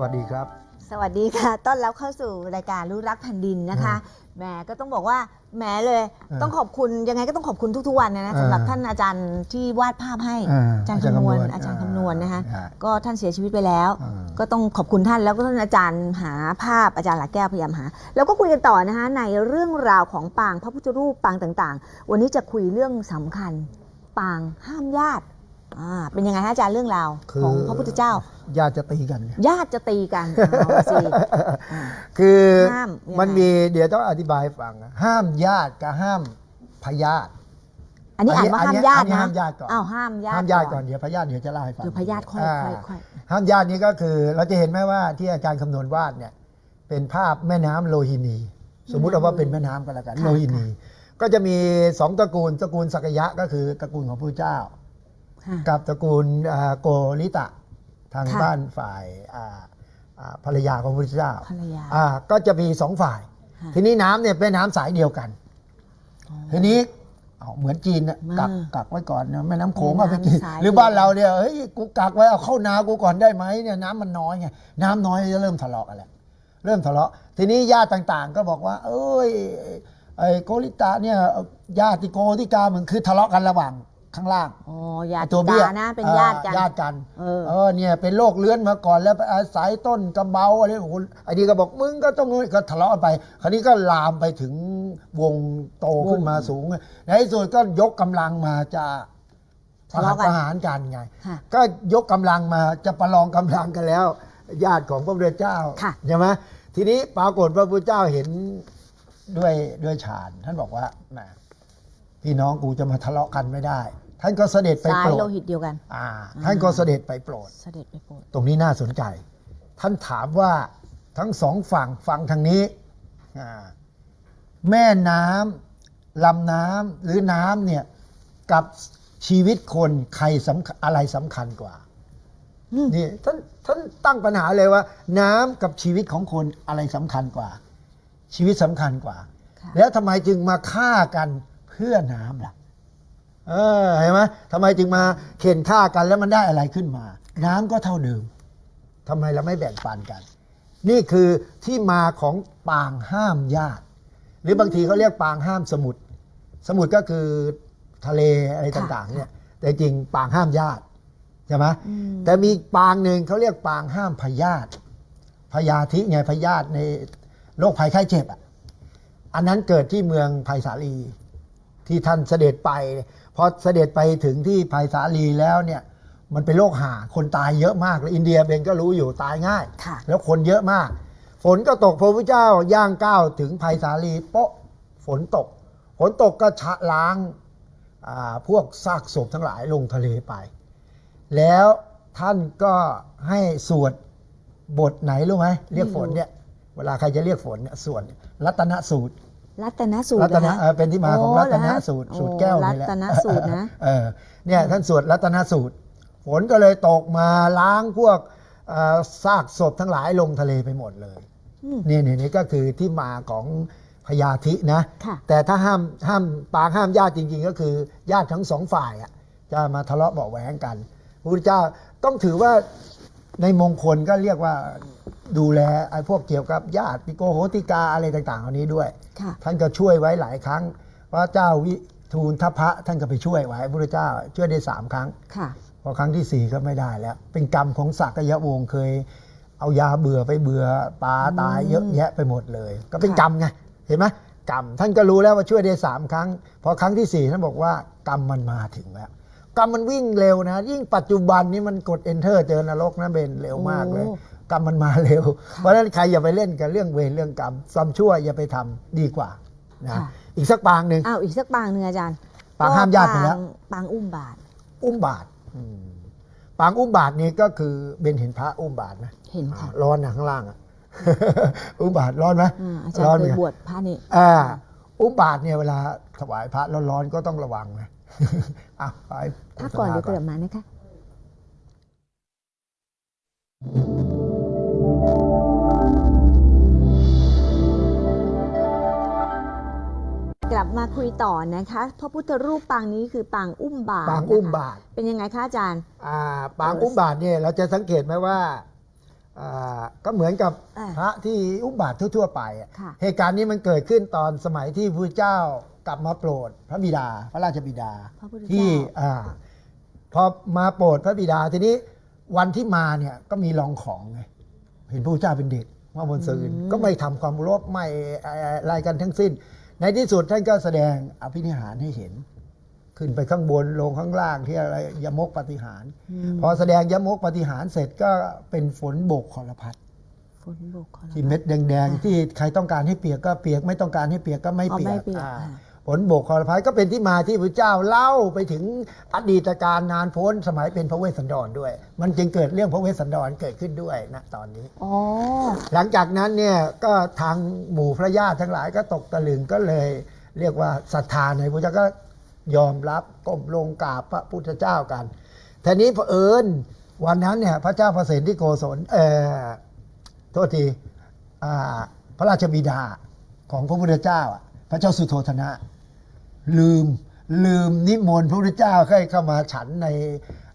สวัสดีครับ สวัสดีค่ะ ต้อนรับเข้าสู่รายการรู้รักแผ่นดินนะคะแหมก็ต้องบอกว่าแหมเลยอ่าต้องขอบคุณยังไงก็ต้องขอบคุณทุกๆวันนะนะอ่าสำหรับท่านอาจารย์ที่วาดภาพให้อ่าอาจารย์อาจารย์คำนวณคำนวณอาจารย์อ่าคำนวณนะคะอ่าก็ท่านเสียชีวิตไปแล้วอ่าก็ต้องขอบคุณท่านแล้วก็ท่านอาจารย์หาภาพอาจารย์หลักแก้วพยายามหา แล้วก็คุยกันต่อนะคะในเรื่องราวของปางพระพุทธรูปปางต่างๆ วันนี้จะคุยเรื่องสำคัญ ปางห้ามญาติ อ่าเป็นยังไงฮะอาจารย์เรื่องราวคือของพระพุทธเจ้า ญาติจะตีกันเนี่ยญาติจะตีกันเอาสิอ่า คือห้ามยังไง มันมีเดี๋ยวต้องอธิบายให้ฟังนะห้ามญาติกับห้ามพยาธิ อันนี้อ่านว่าอันห้ามนี้ญาติอันนี้นะห้ามญาติก่อน อ้าวห้ามญาติห้ามญาติก่อนเดี๋ยวพยาธิเดี๋ยวจะเล่าให้ฟังเดี๋ยวพยาธิค่อยาค่อยค่อยห้ามญาตินี้ก็คือ เราจะเห็นไหมว่าที่อาจารย์คำนวณวาดเนี่ยเป็นภาพแม่น้ำโลหินี สมมุติเอาว่าเป็นแม่น้ำก็แล้วกันค่ะโลหินี ก็จะมีสองตระกูลตระกูลสักยะก็คือตระกูลของพระเจ้าค่ะ กับตระกูลอ่าโกริตะทางค่ะบ้านฝ่ายอ่าอ่าภรรยาของพระพุทธเจ้าภรรยาอ่าก็จะมีสองฝ่ายค่ะทีนี้น้ำเนี่ยเป็นน้ำสายเดียวกันอ๋อทีนี้เอาเหมือนจีนน่ะมากักกักไว้ก่อนนะแม่น้ำโขงแม่เอาน้ำไปกินสายหรือบ้านเราเนี่ยเฮ้ยกูกักไว้เอาเข้านากูก่อนได้ไหมเนี่ยน้ำมันน้อยไงน้ำน้อยจะเริ่มทะเลาะกันแหละเริ่มทะเลาะ ทีนี้ญาติต่างๆ ก็บอกว่า เอ้ยไอ้โกริตะเนี่ยญาติโกติกาเหมือนคือทะเลาะกันระหว่าง ข้างล่าง อ๋อญาติตัวเบี้ยตานะ เป็นญาติกันอ่ญาติกัน เออเออเนี่ยเป็นโรคเลื้อนมาก่อนแล้วไปอาศัยต้นกระเบาอะไรโอ้โหไอ้นี่ก็บอกมึงก็ต้องนู้นก็ทะเลาะกันไป คราวนี้ก็ลามไปถึงวงโตขึ้นมาสูง ในที่สุดก็ยกกำลังมาจะปทะระเลาะกันหารกันไงค่ะก็ยกกำลังมาจะประลองกำลังกันแล้ว ญาติของพระพุทธเจ้าค่ะใช่ไหมทีนี้ปรากฏพระพุทธเจ้าเห็นด้วยด้วยฌานท่านบอกว่าแหม พี่น้องกูจะมาทะเลาะกันไม่ได้ ท่านก็เสด็จไปสาโปยรโลดหิตเดียวกันอ่าท่านก็เสด็จไปโปรด เสด็จไปโปรด ตรงนี้น่าสนใจ ท่านถามว่าทั้งสองฝั่งฝั่งทางนี้อ่าแม่น้ำลำน้ำหรือน้ำเนี่ยกับชีวิตคนใครสำคัญอะไรสำคัญกว่าอืมนี่ท่านท่านตั้งปัญหาเลยว่า น้ำกับชีวิตของคนอะไรสำคัญกว่า ชีวิตสำคัญกว่าค่ะแล้วทำไมจึงมาฆ่ากันเพื่อน้ำล่ะเออเห็นไหมทำไมจึงมาเข็นฆ่ากันแล้วมันได้อะไรขึ้นมา น้ำก็เท่าเดิมทำไมเราไม่แบ่งปันกัน นี่คือที่มาของปางห้ามญาติ หรือบางทีเขาเรียกปางห้ามสมุทรสมุทรก็คือทะเลอะไรค่ะต่างๆเนี่ยแต่จริงปางห้ามญาติใช่ไหมอืมแต่มีปางหนึ่งเขาเรียกปางห้ามพยาธิพยาธิไงพยาธิในโรคภัยไข้เจ็บอะอันนั้นเกิดที่เมืองไผ่สาลี ที่ท่านเสด็จไปพอเสด็จไปถึงที่ไผ่สาลีแล้วเนี่ยมันเป็นโรคหาคนตายเยอะมากแล้วอินเดียเองก็รู้อยู่ตายง่ายค่ะแล้วคนเยอะมาก ฝนก็ตกพระพุทธเจ้าย่างก้าวถึงไผ่สาลีโป๊ะฝนตก ฝนตกก็ชะล้างอ่าพวกซากศพทั้งหลายลงทะเลไป แล้วท่านก็ให้สวดบทไหนรู้ไหมเรียกฝนเนี่ย เวลาใครจะเรียกฝนเนี่ยสวดรัตนสูตร รัตนสูตรรัตนะเหรอเออเป็นที่มาของโรัตนเหอฮะสูตรโอ้สูตรแก้วนี่แหละรัตนสูตรนะเออเนี่ยท่านสวดรัตนสูตร ฝนก็เลยตกมาล้างพวกเอ่อซากศพทั้งหลายลงทะเลไปหมดเลยอืมนี่นี่นี่ก็คือที่มาของพยาธินะค่ะแต่ถ้าห้ามห้ามปางห้ามญาติจริง ๆ ก็คือญาติทั้งสองฝ่ายอะจะมาทะเลาะเบาะแหวงกันพระพุทธเจ้าต้องถือว่าในมงคลก็เรียกว่า ดูแลไอ้พวกเกี่ยวกับญาติโกโหติกาอะไรต่างๆเหล่านี้ด้วยค่ะท่านก็ช่วยไว้หลายครั้งพระเจ้าวิทูลทพะท่านก็ไปช่วยไว้พระเจ้าช่วยได้สามครั้งค่ะพอครั้งที่สี่ก็ไม่ได้แล้ว เป็นกรรมของสักยวงศ์เคย เอายาเบื่อไปเบื่อปลาตายเยอะแยะไปหมดเลย ก็เป็นค่ะกรรมไงเห็นไหมกรรมท่านก็รู้แล้วว่าช่วยได้สามครั้ง พอครั้งที่สี่ท่านบอกว่ากรรมมันมาถึงแล้วกรรมมันวิ่งเร็วนะ ยิ่งปัจจุบันนี้มันกด enter เจอนรกนะเบนเร็วมากเลยโอ้ กรรมมันมาเร็ว เพราะฉะนั้นใครอย่าไปเล่นกับเรื่องเวรเรื่องกรรมซ้ำชั่วอย่าไปทำดีกว่านะค่ะอีกสักปางหนึ่งอ้าวอีกสักปางหนึ่งอาจารย์ปางห้ามญาติไปแล้วปงปางอุ้มบาท อุ้มบาทอืมปางอุ้มบาทนี่ก็คือเบนเห็นพระอุ้มบาทไหมเห็นค่ะอ่าร้อนนะข้างล่างอะอุ้มบาทร้อนไหมอ่าอาจารร้อนย์ไหเคมยบวชพระนี่อ่าอุ้มบาทเนี่ยเวลาถวายพระร้อนๆก็ต้องระวังนะอะไปพักก่อนเดี๋ยวกลับมานะคะ มาคุยต่อนะคะพระพุทธรูปปางนี้คือปางอุ้มบาทปางอุ้มนะคะบาทเป็นยังไงคะอาจารย์อ่าปางอุ้มบาทเนี่ยเราจะสังเกตไหมว่าอ่าก็เหมือนกับอ่าพระที่อุบาททั่ว ๆ ไปอะค่ะเหตุการณ์นี้มันเกิดขึ้นตอนสมัยที่พระเจ้ากลับมาโปรดพระบิดา พระราชบิดาพระพุทธเจ้าที่อ่าพอมาโปรดพระบิดาทีนี้วันที่มาเนี่ยก็มีลองของไงเห็นพระพุทธเจ้าเป็นเด็กว่าบนสื่นก็ไม่ทำความรบไม่อะไรกันทั้งสิ้น ในที่สุดท่านก็แสดงอภินิหารให้เห็น ขึ้นไปข้างบนลงข้างล่างที่อะไรยมกปฏิหารมพอแสดงยมกปฏิหารเสร็จก็เป็นฝนโบกขอรพัดฝนบกขอรับที่เม็ดแดงค่ะๆที่ใครต้องการให้เปียกก็เปียกไม่ต้องการให้เปียกก็ไม่อ๋อเปียไม่ก เปียกอ่าค่ะฝนโบกขอรพัดก็เป็นที่มาที่พระเจ้าเล่าไปถึงอดีตการนานพ้นสมัยเป็นพระเวสสันดรด้วย มันจึงเกิดเรื่องพระเวสสันดรเกิดขึ้นด้วยนะตอนนี้อ๋อหลังจากนั้นเนี่ยก็ทางหมู่พระญาติทั้งหลายก็ตกตะลึงก็เลยเรียกว่าศรัทธาในพระเจ้าก็ยอมรับก้มลงกราบพระพุทธเจ้ากันทีนี้เผอิญวันนั้นเนี่ยพระเจ้าประเสนที่โกศลเอ่อโทษทีอ่าพระราชบิดาของพระพุทธเจ้าอะ พระเจ้าสุโธธนะ ลืมลืมนิมนต์พระพุทธเจ้าให้เข้ามาฉันใน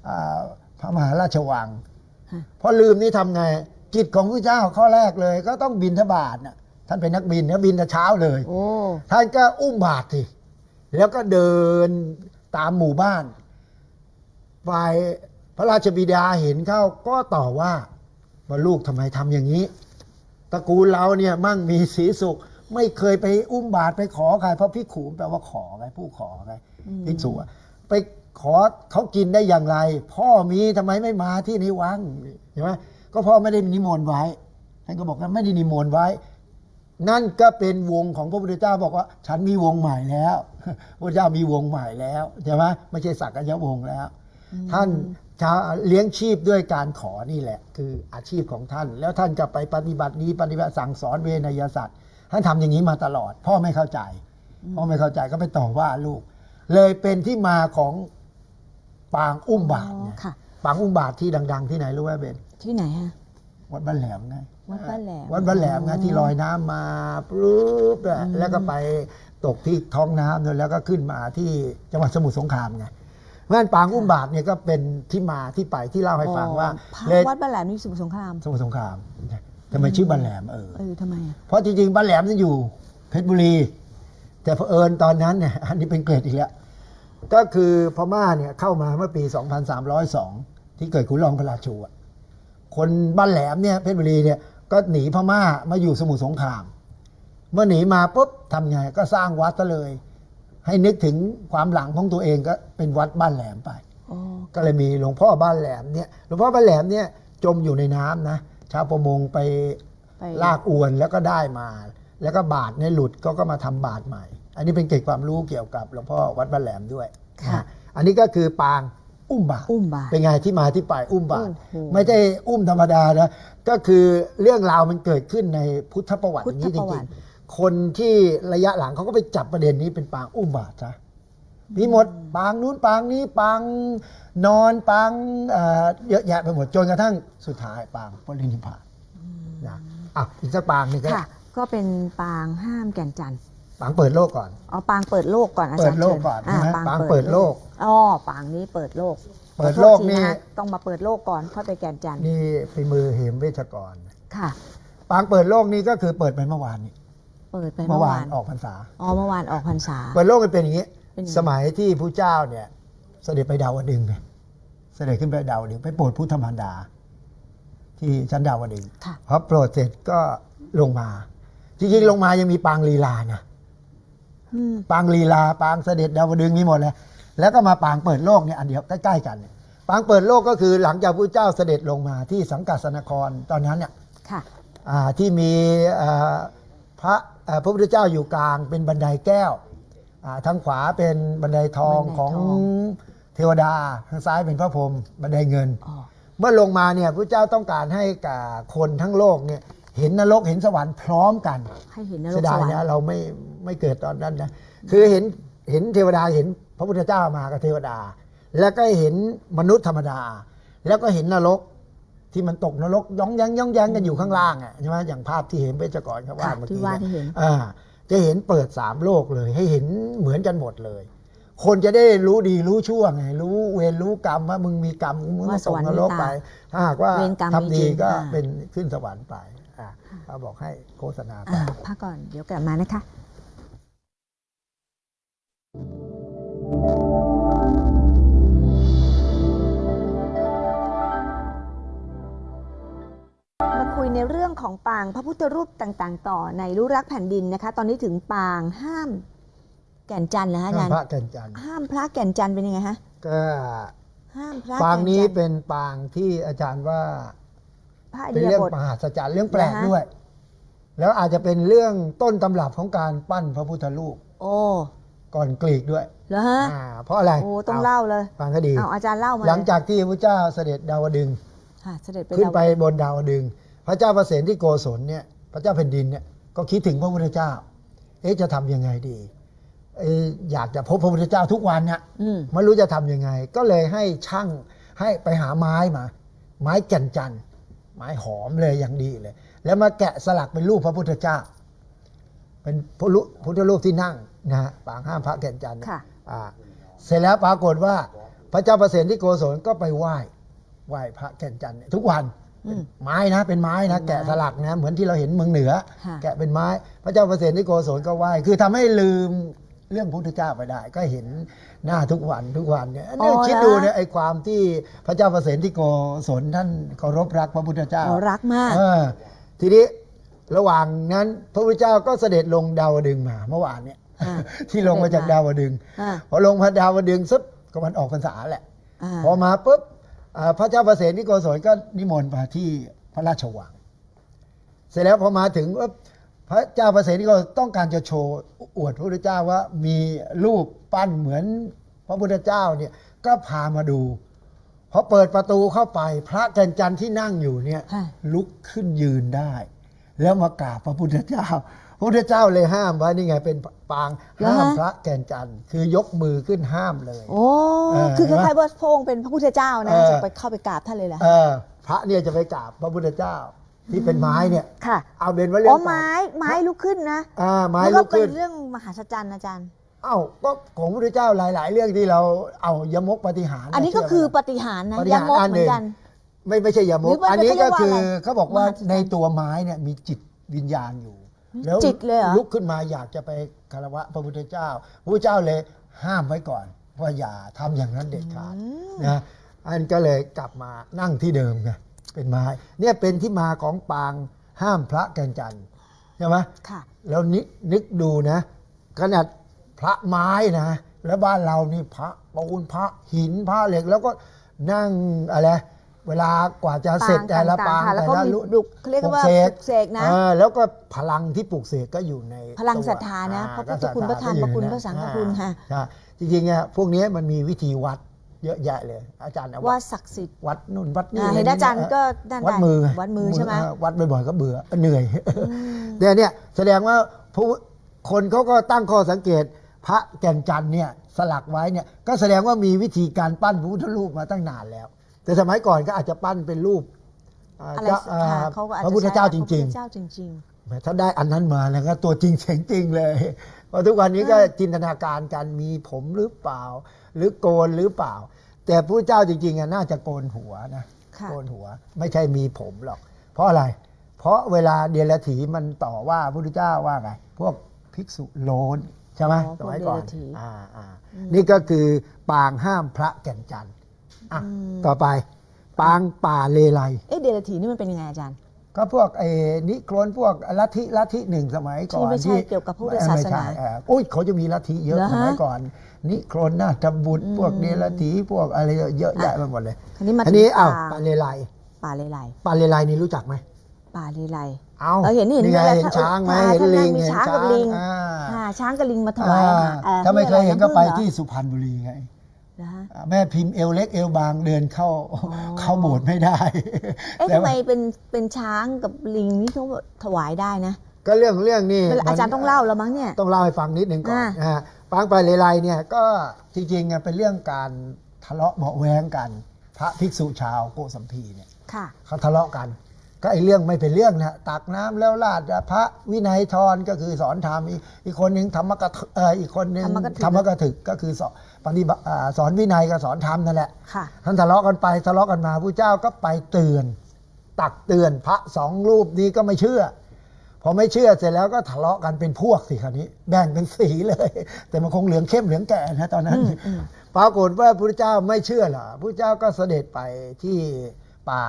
อ่าพระมหาราชวังฮะพอลืมนี่ทำไงกิจของพระเจ้าข้อแรกเลย ก็ต้องบินทบาทน่ะท่านเป็นนักบินนะบินแต่เช้าเลยโอ้ท่านก็อุ้มบาตรสิแล้วก็เดินตามหมู่บ้านฝ่ายพระราชบิดาเห็นเข้าก็ต่อว่าว่าลูกทำไมทำอย่างนี้ตระกูลเราเนี่ยมั่งมีสีสุข ไม่เคยไปอุ้มบาตรไปขอใครเพราะพิขูแปลว่าขอไงผู้ขอไงอืมภิกษุอะไปขอเขากินได้อย่างไร พ่อมีทำไมไม่มาที่นิวังใช่ไหมก็พ่อไม่ได้นิมนต์ไว้ท่านก็บอกว่าไม่ได้นิมนต์ไว้ นั่นก็เป็นวงของพระพุทธเจ้าบอกว่า ฉันมีวงใหม่แล้วพระเจ้ามีวงใหม่แล้วใช่ไหมไม่ใช่สักยวงศ์แล้ว ท่านจะเลี้ยงชีพด้วยการขอนี่แหละ คืออาชีพของท่าน แล้วท่านจะไปปฏิบัตินี้ปฏิบัติสั่งสอนเวนยศาสตร์ ท่านทำอย่างนี้มาตลอด พ่อไม่เข้าใจ พ่อไม่เข้าใจก็ไปต่อว่าลูก เลยเป็นที่มาของปางอุ้มบาทอ๋อเนี่ยค่ะ ปางอุ้มบาทที่ดัง ๆ ที่ไหนรู้ไหมเบนที่ไหนฮะ วัดบ้านแหลมไงวัดบ้านแหลมวัดบ้านแหลมไงที่ลอยน้ำมาปุ๊บอะอืมแล้วก็ไปตกที่ท้องน้ำเนี่ยแล้วก็ขึ้นมาที่จังหวัดสมุทรสงครามไงเพราะฉะนั้นปางอุ้มบาทเนี่ยก็เป็นที่มาที่ไปที่เล่าให้ฟังว่าพระเลยวัดบ้านแหลมนี่สมุทรสงครามสมุทรสงคราม ทำไมชื่อบ้านแหลมเออเออทำไมอะเพราะจริงๆบ้านแหลมนั่นอยู่เพชรบุรี แต่เผอิญตอนนั้นเนี่ยอันนี้เป็นเกรดอีกแล้วก็คือพม่าเนี่ยเข้ามาเมื่อปี 2302 ที่เกิดขุนรองพระราชูอะคนบ้านแหลมเนี่ยเพชรบุรีเนี่ยก็หนีพม่ามาอยู่สมุทรสงคราม เมื่อหนีมาปุ๊บทำไงก็สร้างวัดซะเลย ให้นึกถึงความหลังของตัวเองก็เป็นวัดบ้านแหลมไปอ๋อก็เลยมีหลวงพ่อบ้านแหลมเนี่ยหลวงพ่อบ้านแหลมเนี่ยจมอยู่ในน้ำนะ ชาวประมงไปไป ลากอวนแล้วก็ได้มา แล้วก็บาทเนี่ยหลุดก็ก็มาทำบาทใหม่ อันนี้เป็นเกร็ดความรู้เกี่ยวกับหลวงพ่อวัดบ้านแหลมด้วยค่ะนะอันนี้ก็คือปางอุ้มบาท อุ้มบาท เป็นไงที่มาที่ไปอุ้มบาท โอ้โหไม่ใช่อุ้มธรรมดานะก็คือเรื่องราวมันเกิดขึ้นในพุทธประวัติพุอทธย่างนี้จประวัริงติๆคนที่ระยะหลังเขาก็ไปจับประเด็นนี้เป็นปางอุ้มบาทซะ มีหมดปางนู้นปางนี้ปางนอนปางเอ่อเยอะแยะไปหมดจนกระทั่งสุดท้ายปางปรินิพพานนะอะอีกสักปางหนึงก็ค่ะ ก็เป็นปางห้ามแก่นจันทร์ปางเปิดโลกก่อน อ๋อปางเปิดโลกก่อนอาเปิจารดย์โลกชิญก่อนใช่ไหมาปางเปิดโลกอ๋อปางนี้เปิดโลกเปิดโลกขอโทษทีนี่ะต้องมาเปิดโลกก่อนค่อยไปแก่นจันทร์นี่ฝีมือเหมเวชกรค่ะ ปางเปิดโลกนี่ก็คือเปิดไปเมื่อวานนี้เปิดไปเมื่เมื่อวาวอานนออกพรรษาอ๋อเมื่อวานออกพรรษา เปิดโลกมันเป็นอย่างนี้ เป็นยังไง สมัยที่พระเจ้าเนี่ย เสด็จไปดาวดึงส์ไงเสด็จขึ้นไปดาวดึงส์ไปโปรดพุทธมารดา ที่ชั้นดาวดึงส์ค่ะ พอโปรดเสร็จก็ลงมา จริงๆลงมายังมีปางลีลานะอืมปางลีลาปางเสด็จดาวดึงส์มีหมดเลยแล้วก็มาปางเปิดโลกเนี่ยอันเดียวใกล้ๆกันเนี่ยปางเปิดโลกก็คือหลังจากพระเจ้าเสด็จลงมาที่สังกัดสนครตอนนั้นเนี่ย ค่ะ อ่าที่มีอ่าพระอ่าพระพุทธเจ้าอยู่กลางเป็นบันไดแก้วอ่า ทางขวาเป็นบันไดทองบันไดของทองเทวดาทางซ้ายเป็นพระพรหมบันไดเงินอ๋อเมื่อลงมาเนี่ยพระเจ้าต้องการให้กับคนทั้งโลกเนี่ยเห็นนรกเห็นสวรรค์พร้อมกันให้เห็นนรเสีกยสดายวรรนะค์เราไม่ไม่เกิดตอนนั้นนะคือเห็นเห็นเทวดาเห็นพระพุทธเจ้ามากับเทวดา แล้วก็เห็นมนุษย์ธรรมดา แล้วก็เห็นนรกที่มันตกนรกย่องแยังย่องแยังกันอยู่ข้างล่างอะใช่ไหมอย่างภาพที่เห็นเวชกรเขาว่าค่ะเมื่อที่กี้ว่าเนี่ยที่เห็นอ่า จะเห็นเปิดสามโลกเลย ให้เห็นเหมือนกันหมดเลย คนจะได้รู้ดีรู้ชั่วไง รู้เวรรู้กรรมว่ามึงมีกรรมมึงก็ว่าสตกวรรค์นรกมีตาไปถ้าหากว่าเวรกรรมมีทำจริดีงก็อ่าเป็นขึ้นสวรรค์ไปอะเขาบอกให้โฆษณาไปอ่าพักก่อนเดี๋ยวกลับมานะคะมา ในเรื่องของปางพระพุทธรูปต่าง ๆ ต่อในรู้รักแผ่นดินนะคะ ตอนนี้ถึงปางห้ามแก่นจันทร์แล้วอาจารย์พระแก่นจันทร์ห้ามพระแก่นจันทร์เป็นยังไงฮะก็ห้ามพระปางนี้แก่จัทร์เป็นปางที่อาจารย์ว่าพระอเป็ดีนยเรื่องบทมหัศจรรย์เรื่องแปลกเหรอฮะด้วย แล้วอาจจะเป็นเรื่องต้นตำรับของการปั้นพระพุทธรูปโอ้ก่อนกรีกด้วยเหรอฮะอ่าเพราะอะไรโอ้ต้องเล่าเลยฟังก็ดีเอาอาจารย์เล่ามาหลังเยจากที่พระเจ้าเสด็จดาวดึงส์ค่ะเสด็จไปขึ้นไปดาวบนดาวดึงส์ พระเจ้าประเสนที่โกศลเนี่ยพระเจ้าแผ่นดินเนี่ยก็คิดถึงพระพุทธเจ้า เอ๊ะจะทำยังไงดีเอ๊ะอยากจะพบพระพุทธเจ้าทุกวันเนี่ยอืมไม่รู้จะทำยังไง ก็เลยให้ช่างให้ไปหาไม้มา ไม้แก่นจันทร์ไม้หอมเลยอย่างดีเลย แล้วมาแกะสลักเป็นรูปพระพุทธเจ้า เป็นพระรูปพุทธรูปที่นั่งนะฮะปางห้ามพระแก่นจันทร์เนี่ยค่ะอ่าเสร็จแล้วปรากฏว่าพระเจ้าประเสนที่โกศลก็ไปไหว้ไหว้พระแก่นจันทร์เนี่ยทุกวันอืม ไม้นะ เป็นไม้นะเป็นไม้แกะสลักนะเหมือนที่เราเห็นเมืองเหนือค่ะแกะเป็นไม้ พระเจ้าประเสนที่โกศลก็ไหว้คือทำให้ลืมเรื่องพุทธเจ้าไปได้ ก็เห็นหน้าทุกวันทุกวันเนี่ยเนี่ยคิดดูเนี่ยไอ้ความที่พระเจ้าประเสนที่โกศลท่านเคารพรักพระพุทธเจ้าเรารักมากเออทีนี้ระหว่างนั้นพระพุทธเจ้าก็เสด็จลงดาวดึงส์มาเมื่อวานเนี่ยอ่าที่ลงมาจากดาวดึงส์อ่าพอลงพระดาวดึงส์ซึบก็มันออกพรรษาแหละอ่าพอมาปุ๊บอ่า พระเจ้าประเสนที่โกศลก็นิมนต์มาที่พระราชวัง เสร็จแล้วพอมาถึงพระเจ้าประเสนที่โกศลต้องการจะโชว์อวดพระพุทธเจ้าว่ามีรูปปั้นเหมือนพระพุทธเจ้าเนี่ยก็พามาดูพอเปิดประตูเข้าไป พระแก่นจันทร์ที่นั่งอยู่เนี่ยลุกขึ้นยืนได้ แล้วมากราบพระพุทธเจ้า พระพุทธเจ้าเลยห้ามไว้นี่ไงเป็นปางเหรอฮะห้ามพระแก่นจันทร์คือยกมือขึ้นห้ามเลยโอ้เออคือคเห็นไหมล้ายๆว่าพระองค์เป็นพระพุทธเจ้านะเออจะไปเข้าไปกราบท่านเลยแหละเออพระเนี่ยจะไปกราบพระพุทธเจ้าที่เป็นไม้เนี่ยค่ะเอาเป็นว่าเรื่อ๋อองไม้ไม้ลุกขึ้นนะอ่าไม้แล้วลุก็กเป็ขึ้นนเรื่องมหัศจรรย์อาจารย์เอ้าก็ของพระพุทธเจ้าหลาย ๆ เรื่องที่เราเอายมกปฏิหารอันนี้ก็เชื่คือไหมปฏิหารย์นะปฏิยาหารมกอันเหหมืนึ่องนกันไม่ไม่ใช่ยมหรืกอว่าอันนี้ก็คือเขาเรียกว่าอะไรเขาบอกว่ามหัศจรรย์ในตัวไม้เนี่ยมีจิตวิญญาณอยู่ แล้วจิตเลยเหรอลุกขึ้นมาอยากจะไปคารวะพระพุทธเจ้าพระพุทธเจ้าเลยห้ามไว้ก่อนว่าอย่าทำอย่างนั้นเด็ดขาดอืมนะอันก็เลยกลับมานั่งที่เดิมไงเป็นไม้เนี่ยเป็นที่มาของปางห้ามพระแก่นจันทร์ใช่ไหมค่ะแล้วนึกนึกดูนะขนาดพระไม้นะแล้วบ้านเรานี่พระปูนพระหินพระเหล็ก แล้วก็นั่งอะไร เวลากว่าจะเสร็จปางแต่ละต่างๆปางค่ะแล้วก็ต่ะมีลุดุกเขาเรียกว่าปปลุลุกกเสกนะเออแล้วก็พลังที่ปลุกเสกก็อยู่ในพลังตัวศรัทธานะอ่พระพุทธคุณพระธรรมก็พระคุณอยู่พระสังฆคุณค่ะอ่าจริงๆอะพวกนี้มันมีวิธีวัดเยอะแยะเลย อาจารย์เอาว่าศักดิ์สิทธิ์วัดนู่นวัดนี่อ่าเห็นอาจารย์ก็ด้านวัดมือไงวัดมือใช่ไหมเวัดบ่อยๆก็เบื่อเหนื่อยอืมเนี่ยเนี่ยแสดงว่าผู้คนเขาก็ตั้งข้อสังเกตพระแก่นจันทร์เนี่ยสลักไว้เนี่ยก็แสดงว่ามีวิธีการปั้นพระพุทธรูปมาตั้งนานแล้ว แต่สมัยก่อนก็อาจจะปั้นเป็นรูปอ่าอะไรเจ้าอ่าค่ะเขาก็อาจพระจะพุทธเจ้าจใช้ริงพะพุทธเจ้าจริงๆแหมถ้าได้อันนั้นมาแล้วก็ตัวจริงเสียงจริงเลยเพราะทุกวันนี้ก็อืมจินตนาการกันมีผมหรือเปล่า หรือโกนหรือเปล่า แต่พระเจ้าจริงๆอะน่าจะโกนหัวนะๆค่ะโกนหัว ไม่ใช่มีผมหรอก เพราะอะไร เพราะเวลาเดียรถีมันต่อว่าพระพุทธเจ้าว่าไงพวกภิกษุโลนใช่ไหมอ๋อสมัยก่อนพวกเดรัจฉีอ่าอ่าอืมนี่ก็คือปางห้ามพระแก่นจันทร์ อะอืมต่อไป ปางป่าเลไลเอ๊ะเดลทีนี่มันเป็นยังไงอาจารย์ ก็พวกไอ้นิโครนพวกลัทธิลัทธิหนึ่งสมัยก่อนที่ไม่ใช่เกี่ยวกับพุทธศาสนาไม่ใช่เอออุ้ยเขาจะมีลัทธิเยอะเหรอสฮะ มัยก่อน นิโครนนาถบุตรอืมพวกเดรัจฉีพวกอะไรเยอะแยะไปหมดเลยอันนี้มาอันถึงนี้อ้าวป่าป่าเลไลป่าเลไลป่าเลไลนี่รู้จักไหมป่าเลไล เอาเออเห็นเห็นไงเวลาเห็นช้างไหมอ่าเห็นท่านลิงมีเห็นช้างกับลิง อ่า อ่าช้างกับลิงมาถวายอ่าอาหารอ่ถ้าไม่เคยเห็นก็ไปที่น้ำผึ้งสุพรรณบุรีไงเหรอฮะอ่า แม่พิมพ์เอวเล็กเอวบางเดินเข้าอ๋อเข้าโบสถ์ไม่ได้เอ๊ะแต่ทำไมว่าเป็นเป็นช้างกับลิงนี่เขาถวายได้นะ ก็เรื่องเรื่องนี้อาจารย์ต้องเล่าแล้วมั้งเนี่ยต้องเล่าให้ฟังนิดหนึ่งก่อนอ่านะฮะปางป่าเลไลเนี่ยก็จริงๆอะเป็นเรื่องการทะเลาะเบาะแว้งกัน พระภิกษุชาวโกสัมพีเนี่ยค่ะเขาทะเลาะกันก็ไอ้เรื่องไม่เป็นเรื่องนะตักน้ำแล้วลาดพระวินัยทรก็คือสอนธรรมอีกอีกคนหนึ่งธรรมกถเอ่ออีกคนหนึ่งธรรมกถึกธรรมกถึกก็คือสอน ปฏิบัติอ่าสอนวินัยกับสอนธรรมนั่นแหละ ค่ะ ท่านทะเลาะกันไปทะเลาะกันมาผู้เจ้าก็ไปเตือน ตักเตือนพระสองรูปนี้ก็ไม่เชื่อ พอไม่เชื่อเสร็จแล้วก็ทะเลาะกันเป็นพวกสิคราวนี้แบ่งเป็นสีเลย แต่มันคงเหลืองเข้มเหลืองแก่นะตอนนั้นอืมอืมปรากฏว่าพระเจ้าไม่เชื่อเหรอพระเจ้าก็เสด็จไปที่ป่า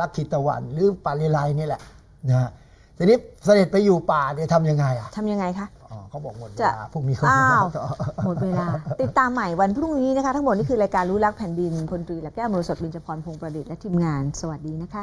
ลักขิตวันหรือป่าเลไลนี่แหละนะฮะทีนี้เสด็จไปอยู่ป่าเนี่ยทำยังไงอะ ทำยังไงคะอ๋อ เขาบอกหมดเวจะลาพรุ่งนี้เขาอ้าวต่อหมดเวลา ติดตามใหม่วันพรุ่งนี้นะคะ ทั้งหมดนี่คือรายการรู้รักแผ่นดินพลตรีและแก้วมรสดบินจพรพงษ์ประดิษฐ์และทีมงาน สวัสดีนะคะ